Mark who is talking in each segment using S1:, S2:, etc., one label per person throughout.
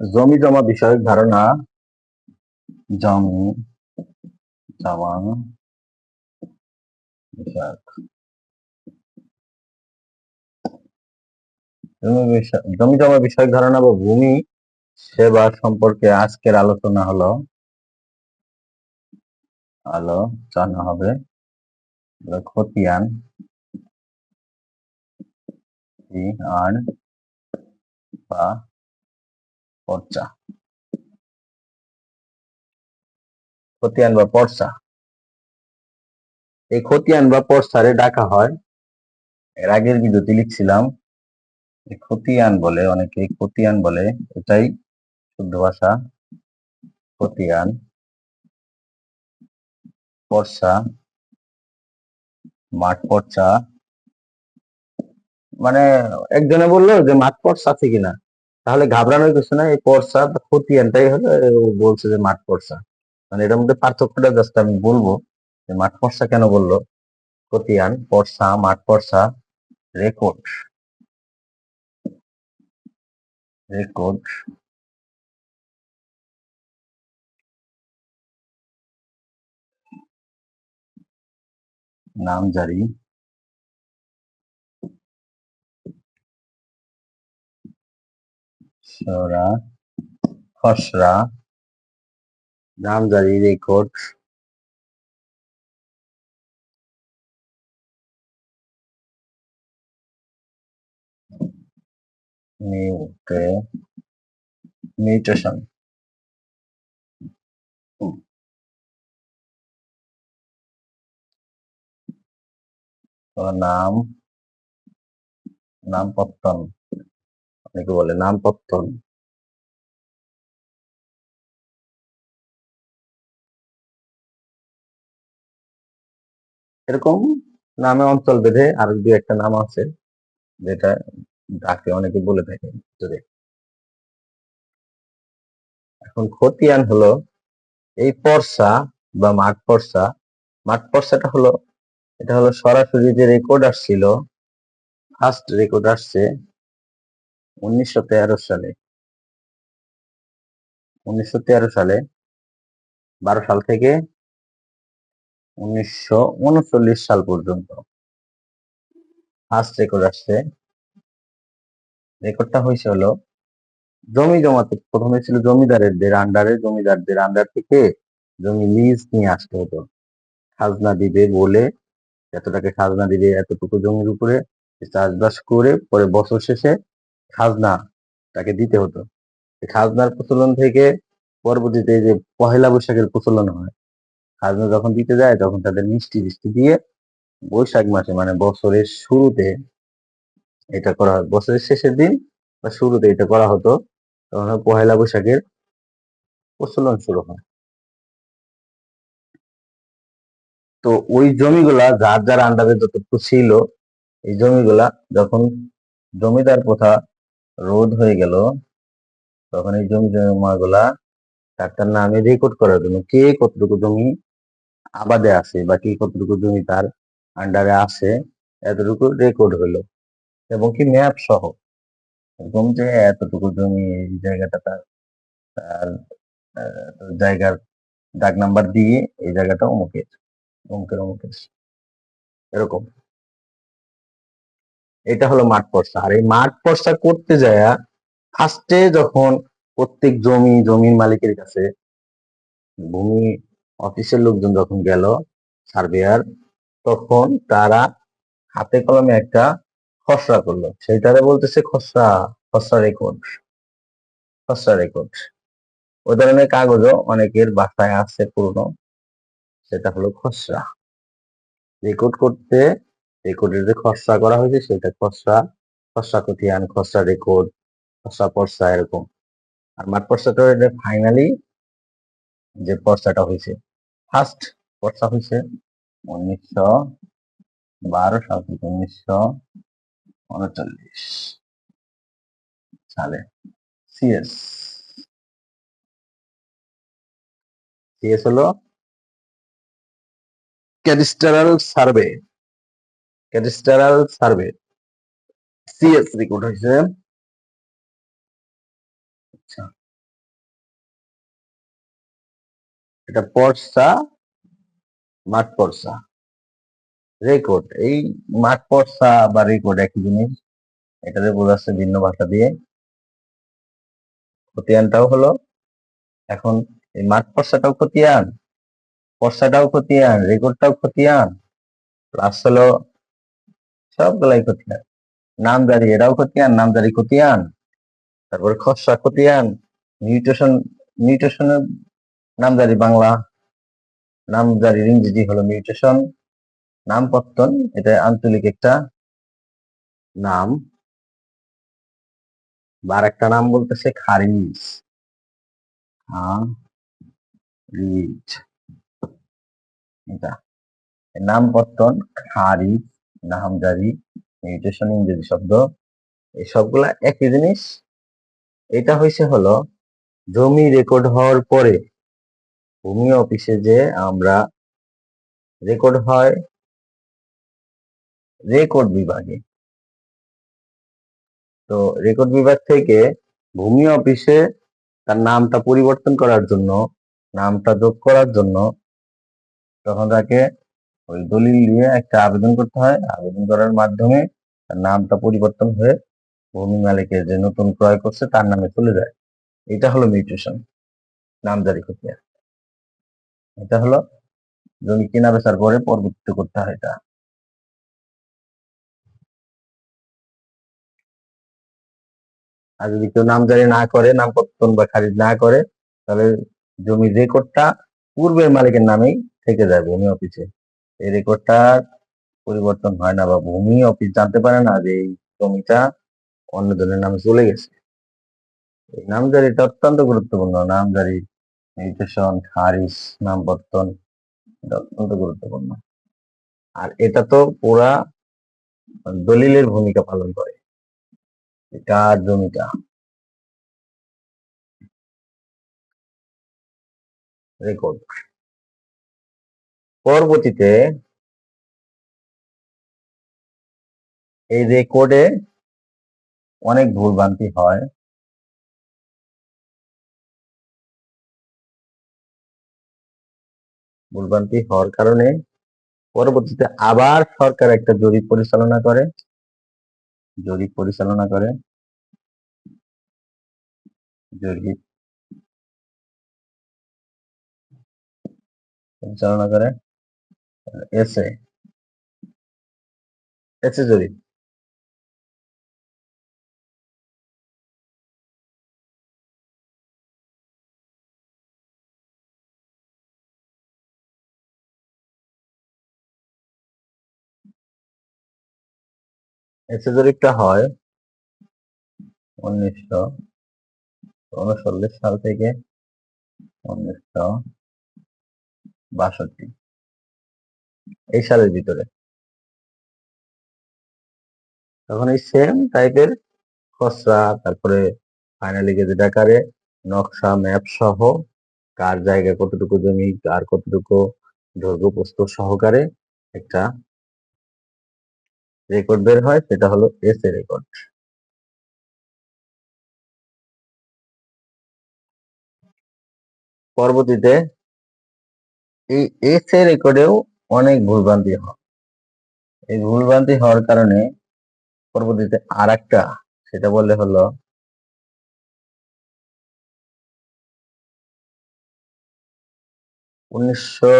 S1: জমি জমা বিষয়ক ধারণা, জমি জমা জমি জমি বিষয়ক ধারণা বা ভূমি সেবা সম্পর্কে আজকের আলোচনা হলো, আলোচনা হবে খতিয়ান খতিয়ান বা পর্চা। খতিয়ান বা পর্চা। এই খতিয়ান বা পর্চারে ডাকা হয়, এর আগের ভিডিওতে লিখছিলাম খতিয়ান বলে, অনেকে খতিয়ান বলে, এটাই শুদ্ধ ভাষা। খতিয়ান, পর্চা, মাঠ পর্চা। মানে একজনে বলল যে মাঠ পর্চা আছে কিনা? তাহলে ঘাবড়ানোর কিছু না এই পর্চা বা খতিয়ানটাই হলো, ও বলছে যে মাঠ পর্চা মানে এটার মধ্যে পার্থক্যটা জাস্ট আমি বলব যে মাঠ পর্চা কেন বলল? খতিয়ান পর্চা মাঠ পর্চা রেকর্ড। রেকর্ড। নামজারি সরা খসড়া নামজারি রেকর্ড মিউটে মিউটেশন নাম নাম পত্তন অনেকে বলে নাম পত্তন এরকম নামে অঞ্চল বেঁধে আর দু একটা নাম আছে, যেটা ডাকে অনেকে বলে থাকে যদি। এখন খতিয়ান হলো এই পর্সা বা মাঠ পর্সা মাঠ পর্সাটা হলো, এটা হলো সরাসরি যে রেকর্ড আসছিল ফার্স্ট রেকর্ড আসছে উনিশশো তেরো সালে, উনিশশো তেরো সালে, বারো সাল থেকে উনিশশো উনচল্লিশ সাল পর্যন্ত ফার্স্ট রেকর্ড আসছে। রেকর্ডটা হয়েছে হলো, জমি জমাতে, প্রথমে ছিল জমিদারদের আন্ডারে জমিদারদের আন্ডার থেকে জমি লিজ নিয়ে আসতে হতো। খাজনা দিবে বলে এত টাকা খাজনা দিবে, এতটুকু জমির উপরে চাষবাস করে, পরে বছর শেষে খাজনা তাকে দিতে হতো। খাজনার প্রচলন থেকে পরবর্তীতে যে পহেলা বৈশাখের প্রচলন হয়, খাজনা যখন দিতে যায় তখন তাদের মিষ্টি মিষ্টি দিয়ে বৈশাখ মাসে মানে বছরের শুরুতে এটা করা হয়। বছরের শেষের দিন বা শুরুতে এটা করা হতো, তখন পহেলা বৈশাখের প্রচলন শুরু হয়। তো ওই জমিগুলা যার যার আন্ডারে যতটুকু ছিল, এই জমিগুলা যখন জমিদার প্রথা রোধ হয়ে গেল, তখন এই জমি জমাগুলা ডাক্তার নামে রেকর্ড করার জন্য কে কতটুকু জমি আবাদে আছে বা কে কতটুকু জমি তার আন্ডারে আছে, এতটুকু রেকর্ড হলো এবং কি ম্যাপ সহ এরকম যে এতটুকু জমি এই জায়গাটা তার তার জায়গার দাগ নাম্বার দিয়ে এই জায়গাটা অমুকের অমুকের অমুকের। এরকম। এটা হলো মাঠ পর্চা আর এই মাঠ পর্চা করতে যায় ফার্স্টে যখন প্রত্যেক জমি, জমির মালিকের কাছে ভূমি অফিসের লোকজন যখন গেল সার্ভেয়ার তখন তারা হাতে কলমে একটা খসড়া করল। সেটারে বলতেছে খসড়া খসড়া রেকর্ড খসড়া রেকর্ড ওই ধরনের কাগজও অনেকের বাসায় আছে পুরনো, সেটা হলো খসড়া। রেকর্ড করতে রেকর্ডের যে খসড়া করা হয়েছে, সেটা খসড়া খসড়া খতিয়ান খসড়া রেকর্ড খসড়া পর্চা এরকম। আর মাঠ পর্চাটা ফাইনালি যে পর্চাটা হয়েছে। ফার্স্ট পর্চা হয়েছে উনিশশো বারো সাল থেকে উনিশশো উনচল্লিশ সালে। সিএস সিএস হলো cadastral survey cadastral survey C S report হয়েছে। আচ্ছা। এটা পর্সা মাঠ পর্সা রেকর্ড এই মাঠ পর্সা বা রেকর্ড একই জিনিস। এটাতে বোঝাচ্ছে ভিন্ন ভাষা দিয়ে। খতিয়ানটাও হলো, এখন এই মাঠ পর্সাটাও খতিয়ান। পর্সাটাও খতিয়ান রেকর্ডটাও খতিয়ান। প্লাস হলো সবগুলাই খতিয়ান। নামজারি এটাও খতিয়ান, নামজারি খতিয়ান, তারপর খসড়া খতিয়ান মিউটেশন মিউটেশনের নামজারি বাংলা, নামজারি ইংরেজি হলো মিউটেশন নামপত্তন, এটা আঞ্চলিক একটা নাম। বা একটা নাম বলতেছে খারিজ। খারিজ। এটা, নামপত্তন, খারিজ। নামজারি মিউটেশন ইংরেজি শব্দ, এই সবগুলা একই জিনিস। এটা হয়েছে হলো, জমি রেকর্ড হওয়ার পরে ভূমি অফিসে যে আমরা রেকর্ড হয় রেকর্ড বিভাগে। তো রেকর্ড বিভাগ থেকে ভূমি অফিসে তার নামটা পরিবর্তন করার জন্য, নামটা যোগ করার জন্য তখন তাকে ওই দলিল নিয়ে একটা আবেদন করতে হয়। আবেদন করার মাধ্যমে তার নামটা পরিবর্তন হয়ে ভূমি মালিকের যে নতুন ক্রয় করছে, তার নামে চলে যায়। এটা হলো মিউটেশন, নামজারি প্রক্রিয়া। এটা হলো জমি কেনা বেচার পরে পরিবর্তিত করতে হয় এটা। আর যদি কেউ নামজারি না করে নামপত্তন বা খারিজ না করে, তাহলে জমির রেকর্ডটা পূর্বের মালিকের নামেই থেকে যায়, ভূমি অফিসে। এই রেকর্ডটা পরিবর্তন হয় না বা ভূমি অফিস জানতে পারে না যে এই জমিটা অন্য জনের নামে চলে গেছে। এই নামজারিটা অত্যন্ত গুরুত্বপূর্ণ। নামজারি মিউটেশন খারিজ নামপত্তন এটা অত্যন্ত গুরুত্বপূর্ণ। আর এটা তো পুরা দলিলের ভূমিকা পালন করে। কার জমিটা। রেকর্ড পরবর্তীতে এই রেকর্ডে অনেক ভুলভ্রান্তি হয়। ভুলভ্রান্তি হওয়ার কারণে পরবর্তীতে আবার সরকার একটা জরিপ পরিচালনা করে। জরিপ পরিচালনা করে। জরিপ পরিচালনা করে। এসে এসে জরিপ এসে জরিপটা হয় উনিশশো উনচল্লিশ সাল থেকে উনিশশো বাষট্টি। এই সালের ভিতরে। তখন এই সেম টাইপের খসড়া, তারপরে ফাইনালি গেজেট আকারে নকশা ম্যাপ সহ কার জায়গায় কতটুকু জমি, কার কতটুকু দৈর্ঘ্য প্রস্তুত সহকারে একটা রেকর্ড বের হয়, সেটা হলো এস এ রেকর্ড পরবর্তীতে এই এস এ রেকর্ডেও অনেক ভুলভ্রান্তি হয়। এই ভুলভ্রান্তি হওয়ার কারণে পরবর্তীতে আর একটা সেটা বললে হলো উনিশশো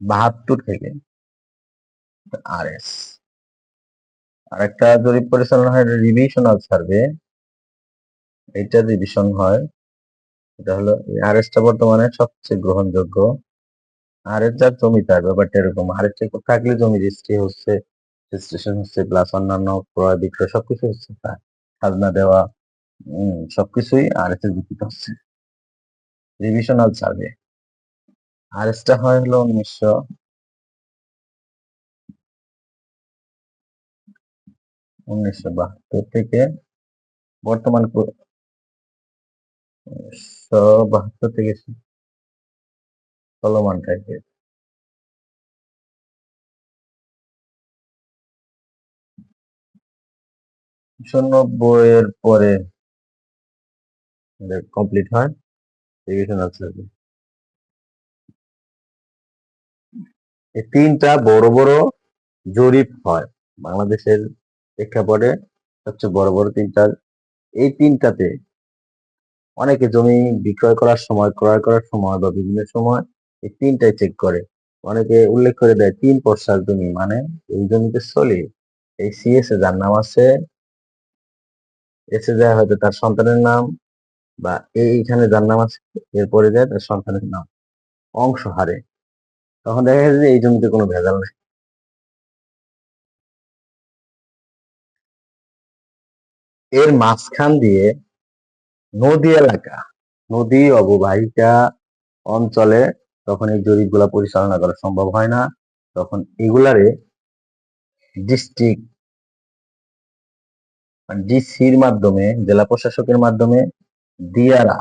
S1: বাহাত্তর থেকে আর এস আর একটা জরিপ পরিচালনা হয় রিভিশনাল সার্ভে এটা রিভিশন হয়, এটা হলো আর এসটা বর্তমানে সবচেয়ে গ্রহণযোগ্য। আর এর যার জমি তার ব্যাপারটা এরকম আর এর থাকলে জমি রেজিস্ট্রি হচ্ছে রেজিস্ট্রেশন হচ্ছে প্লাস অন্যান্য ক্রয় বিক্রয় সবকিছু হচ্ছে তার খাজনা দেওয়া সবকিছুই আর এস এর হচ্ছে। রিভিশনাল সার্ভে আর এসটা হয় হলো উনিশশো উনিশশো বাহাত্তর থেকে বর্তমান উনিশশো বাহাত্তর থেকে চলমান থাকে বইয়ের পরে কমপ্লিট হয়। এই তিনটা বড় বড় জরিপ হয়। বাংলাদেশের প্রেক্ষাপটে সবচেয়ে বড় বড় তিনটার এই তিনটাতে অনেকে জমি বিক্রয় করার সময়, ক্রয় করার সময় বা বিভিন্ন সময় এই তিনটাই চেক করে। অনেকে উল্লেখ করে দেয়, তিন পর্সার জমি মানে এই জমিতে চলে এই সিএস এ যার নাম আছে এসে যায় হয়তো তার সন্তানের নাম বা এইখানে যার নাম আছে এরপরে যায় তার সন্তানের নাম। অংশ হারে। তখন দেখা যায় যে এই জমিতে কোনো ভেজাল নেই। এর মাঝখান দিয়ে নদী এলাকা, নদী অববাহিকা অঞ্চলে তখন এই জরিপগুলা পরিচালনা করা সম্ভব হয় না। তখন এগুলারে ডিস্ট্রিক্ট ডিসির মাধ্যমে, জেলা প্রশাসকের মাধ্যমে দিয়ারা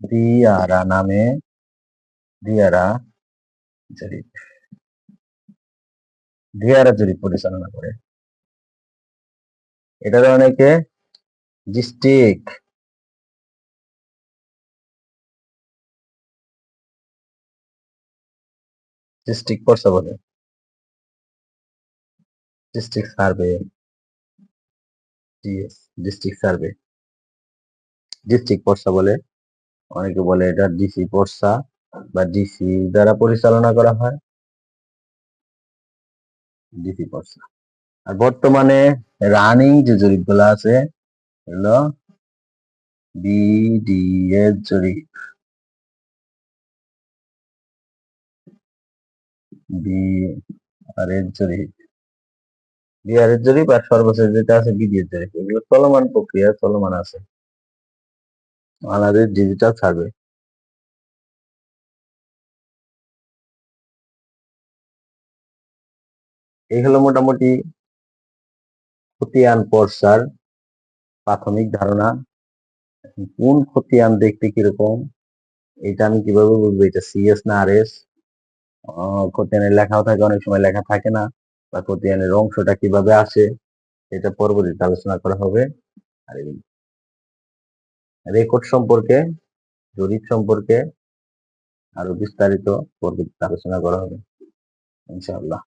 S1: দিয়ারা নামে দিয়ারা জরিপ দিয়ারা জরিপ পরিচালনা করে। এটার অনেকে ডিস্ট্রিক্ট ডিস্ট্রিক্ট পর্সা বলে। District survey district survey district পর্সা বলে। অনেকে বলে এটা ডিসি পর্সা বা ডিসি দ্বারা পরিচালনা করা হয়। ডিসি পর্সা আর বর্তমানে রানিং যে জরিপগুলো আছে হলো বিডিএস জরিপ। বিআরএস জরিপ বিআরএস জরিপ আর সর্বশেষ যেটা আছে বিডিএস জরিপ, এগুলো চলমান প্রক্রিয়া চলমান আছে। বাংলাদেশ ডিজিটাল সার্ভে এই হলো মোটামুটি খতিয়ান পর্সার প্রাথমিক ধারণা। কোন খতিয়ান দেখতে কীরকম, এটা আমি কীভাবে বুঝব? এটা সিএস না আর এস খতিয়ানের লেখাও থাকে, অনেক সময় লেখা থাকে না, বা কোটিয়ানের অংশটা কীভাবে আসে, এটা পরবর্তীতে আলোচনা করা হবে। আর রেকর্ড সম্পর্কে, জরিপ সম্পর্কে আরও বিস্তারিত পরবর্তীতে আলোচনা করা হবে, ইনশাআল্লাহ।